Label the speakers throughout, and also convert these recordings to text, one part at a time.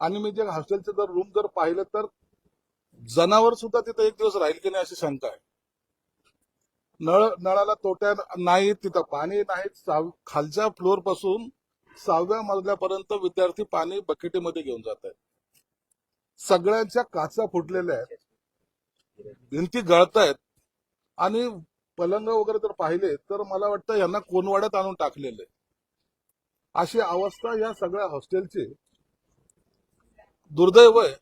Speaker 1: आणि मी जे हॉस्टेलचे जर रूम जर पाहिलं तर जनावर सुद्धा तिथे एक दिवस राहील की नाही अशी शंका आहे. नळ नळाला तोट्या नाही तिथं पाणी नाही खालच्या फ्लोअरपासून सहाव्या मजल्यापर्यंत विद्यार्थी पाणी बकेटीमध्ये घेऊन जात आहेत. सगळ्यांच्या काचा फुटलेल्या आहेत. भिंती गळत आहेत. आणि पलंग वगैरे जर पाहिले तर मला वाटतं यांना कोनवाड्यात आणून टाकलेले अशी अवस्था या सगळ्या हॉस्टेलची दुर्दैव आहे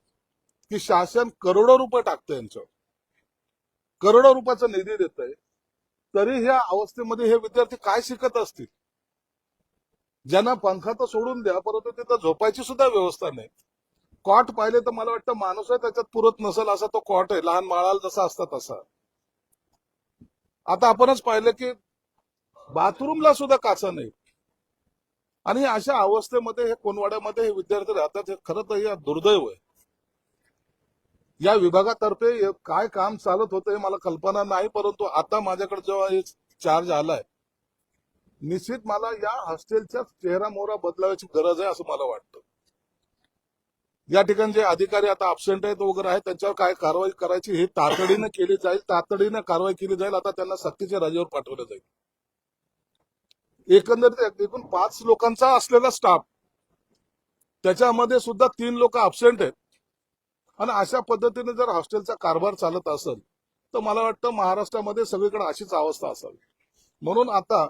Speaker 1: की शासन करोडो रुपये टाकतं यांच्यावर. करोडो रुपयाचा निधी देत आहे तरी ह्या अवस्थेमध्ये हे विद्यार्थी काय शिकत असतील? ज्यांना पंखा तर सोडून द्या परंतु तिथं झोपायची सुद्धा व्यवस्था नाही. कॉट पाहिले तर मला वाटतं माणूस आहे त्याच्यात पुरत नसेल असा तो कॉट आहे लहान माळाला जसा असता तसा. आता आपणच पाहिलं की बाथरूमला सुद्धा काचा नाही. आणि अशा अवस्थेमध्ये हे कोनवाड्यामध्ये हे विद्यार्थी राहतात हे खरं तर या दुर्दैव आहे. या विभागातर्फे काय काम चालत होतं हे मला कल्पना नाही परंतु आता माझ्याकडे जेव्हा हे चार्ज आलाय निश्चित मला या हॉस्टेलच्या चेहरा मोहरा बदलावायची गरज आहे असं मला वाटतं. या ठिकाणी जे अधिकारी आता अब्सेंट आहेत वगैरे आहेत त्यांच्यावर काय कारवाई करायची हे तातडीनं केली जाईल तातडीनं कारवाई केली जाईल आता त्यांना सक्तीच्या रजेवर पाठवलं जाईल. एकंदरीत एकूण पाच लोकांचा असलेला स्टाफ त्याच्यामध्ये सुद्धा तीन लोक अबसेंट आहेत. आणि अशा पद्धतीने जर हॉस्टेलचा कारभार चालत असेल तर मला वाटतं महाराष्ट्रामध्ये सगळीकडे अशीच अवस्था असावी. म्हणून आता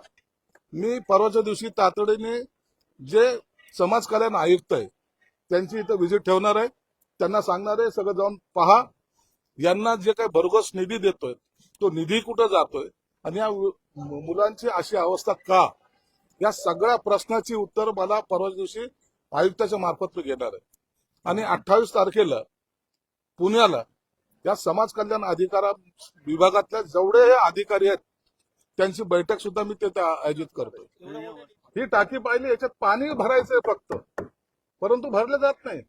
Speaker 1: मी परवाच्या दिवशी तातडीने जे समाज कल्याण आयुक्त आहे त्यांची इथं व्हिजिट ठेवणार आहे. त्यांना सांगणार आहे सगळं जाऊन पहा. यांना जे काही भरघोस निधी देतोय तो निधी कुठं जातोय? आणि या मुलांची अशी अवस्था का? या सगळ्या प्रश्नाची उत्तर मला परवाच्या दिवशी आयुक्ताच्या मार्फत मी घेणार आहे. आणि अठ्ठावीस तारखेला पुण्याला या समाज कल्याण अधिकारा विभागातल्या जेवढे हे अधिकारी आहेत त्यांची बैठक सुद्धा मी तिथे आयोजित करतो ही टाकी पाहिली याच्यात पाणी भरायचंय फक्त. परंतु भरलं जात नाही.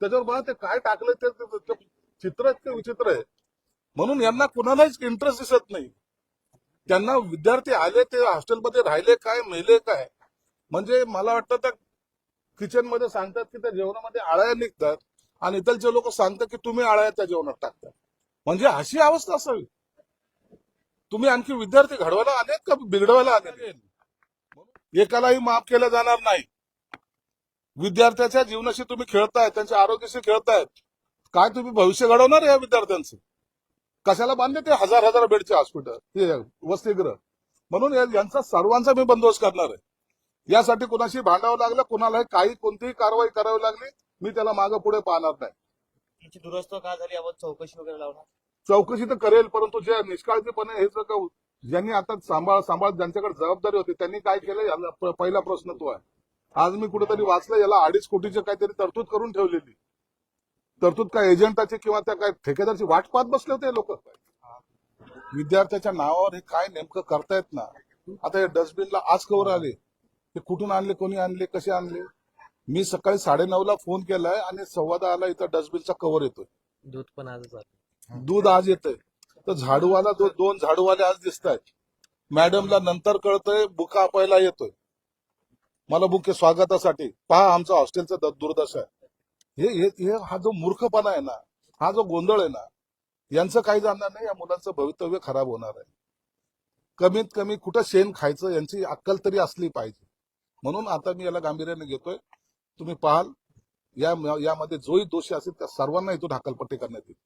Speaker 1: त्याच्यावर बघा ते काय टाकलं ते ते- ते चित्र इतकं विचित्र आहे. म्हणून यांना कुणालाच इंटरेस्ट दिसत नाही. त्यांना विद्यार्थी आले ते हॉस्टेलमध्ये राहिले काय मेले काय? म्हणजे मला वाटतं त्या किचनमध्ये सांगतात की त्या जेवणामध्ये आळ्या निघतात आणि इथलचे लोक सांगतात की तुम्ही आळ्या त्या जेवणात टाकता. म्हणजे अशी अवस्था असावी. तुम्ही आणखी विद्यार्थी घडवायला आले का बिघडवायला आले एकालाही माफ केलं जाणार नाही. विद्यार्थ्याच्या जीवनाशी तुम्ही खेळताय त्यांच्या आरोग्याशी खेळतायत काय तुम्ही भविष्य घडवणार या विद्यार्थ्यांचं? कशाला बांधले ते हजार हजार बेडचे हॉस्पिटल वसतिगृह. म्हणून यांचा सर्वांचा मी बंदोबस्त करणार आहे. यासाठी कुणाशी भांडावं लागलं कुणालाही काही कोणतीही कारवाई करावी लागली मी त्याला मागे पुढे पाहणार नाही.
Speaker 2: दुरस्त का झाली? चौकशी वगैरे लावणार?
Speaker 1: चौकशी तर करेल परंतु जे निष्काळजीपणे हे सगळं ज्यांनी आता सांभाळ सांभाळ ज्यांच्याकडे जबाबदारी होती त्यांनी काय केलं? याला पहिला प्रश्न तो आहे. आज मी कुठेतरी वाचलं याला अडीच कोटीची काहीतरी तरतूद करून ठेवलेली. तरतूद काय एजंटाची किंवा त्या काय ठेकेदारची वाट पाहत बसले होते लोक? विद्यार्थ्याच्या नावावर हे काय नेमकं करतायत ना? आता हे डस्टबिनला आज कवर आले. हे कुठून आणले कोणी आणले कसे आणले? मी सकाळी साडेनऊ ला फोन केलाय आणि सव्वा दहाला इथं डस्टबिनचा कव्हर येतोय.
Speaker 2: दूध पण आलं
Speaker 1: दूध आज येतंय. तर झाडूवाला दो, दोन झाडूवाले आज दिसत आहेत मॅडमला नंतर कळतंय बुका पहिला येतोय. मला बुके स्वागतासाठी. पहा आमचा हॉस्टेलचा दुर्दशा आहे. हे हे- हा जो मूर्खपणा आहे ना हा जो गोंधळ आहे ना यांचं काही जाणार नाही या मुलांचं भवितव्य खराब होणार आहे. कमीत कमी कुठं शेण खायचं यांची अक्कल तरी असली पाहिजे. म्हणून आता मी याला गांभीर्याने घेतोय. तुम्ही पाहाल या यामध्ये जोही दोषी असेल त्या सर्वांना इथून हकालपट्टी करण्यात येईल.